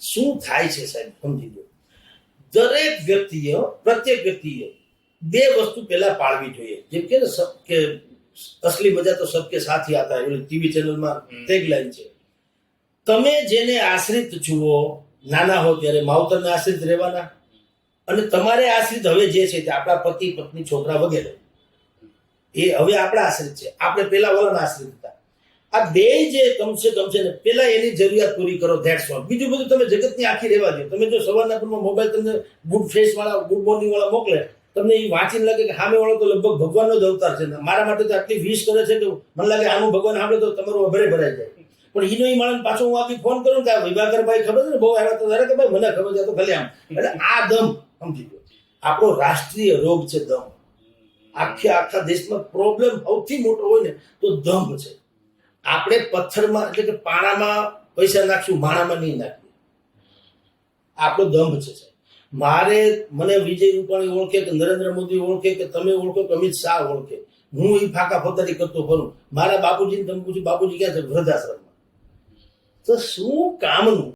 શું થાય છે સાહેબ? સમજી લો. દરેક વ્યક્તિએ પ્રત્યેક વ્યક્તિએ બે વસ્તુ પહેલા પાળવી જોઈએ. જેમ કે કે અસલી મજા તો સબકે સાથી આતા એટલે ટીવી ચેનલમાં ટેગલાઈન છે. તમે જેને આશ્રિત જુઓ નાના હો ત્યારે માવતરને આશ્રિત રહેવાના. અને તમારે આશ્રિત હવે જે છે તે આપણા પતિ પત્ની છોકરા વગેરે. એ હવે આપણા આશ્રિત છે. આપણે પેલા વલણ આશ્રિત હતા. આ બે જે કમસે કમ છે ને, પેલા એની જરૂરિયાત પૂરી કરો ધેટ્સ ઓલ બીજું બધું તમે જગતની આખી રહેવા દો. તમે જો સવારના પરમાં મોબાઈલ તમને ગુડ ફેસ વાળા ગુડ મોર્નિંગ વાળા મોકલે, તમને એ વાંચીને લાગે કે સામે વાળો તો લગભગ ભગવાનનો જ અવતાર છે મારા માટે તો આટલી વિશ કરે છે કે મને લાગે આનું ભગવાન સાંભળે તો તમારું અભરે ભરાઈ જાય. પણ એનો એ માણસ પાછો હું આપી ફોન કરું કે વિભાકર ભાઈ ખબર છે ને, બહુ આવ્યા તો કે ભાઈ મને ખબર છે તો ભલે આમ. એટલે આ દમ સમજી ગયો આપણો રાષ્ટ્રીય રોગ છે દમ. આખે આખા દેશમાં પ્રોબ્લેમ સૌથી મોટો હોય ને, તો દમ છે. આપણે પથ્થરમાં, એટલે કે પાણામાં પૈસા નાખશું, માણામાં નહીં નાખીએ. આપણો દંભ છે મારે, મને વિજય રૂપાણી ઓળખે કે નરેન્દ્ર મોદી ઓળખે કે તમે ઓળખો કે અમિત શાહ ઓળખે. હું એ ફાકા ફોતારી કરતો ફરું. મારા બાપુજીને તમે પૂછ્યું બાપુજી ક્યાં છે વૃદ્ધાશ્રમમાં? તો શું કામનું?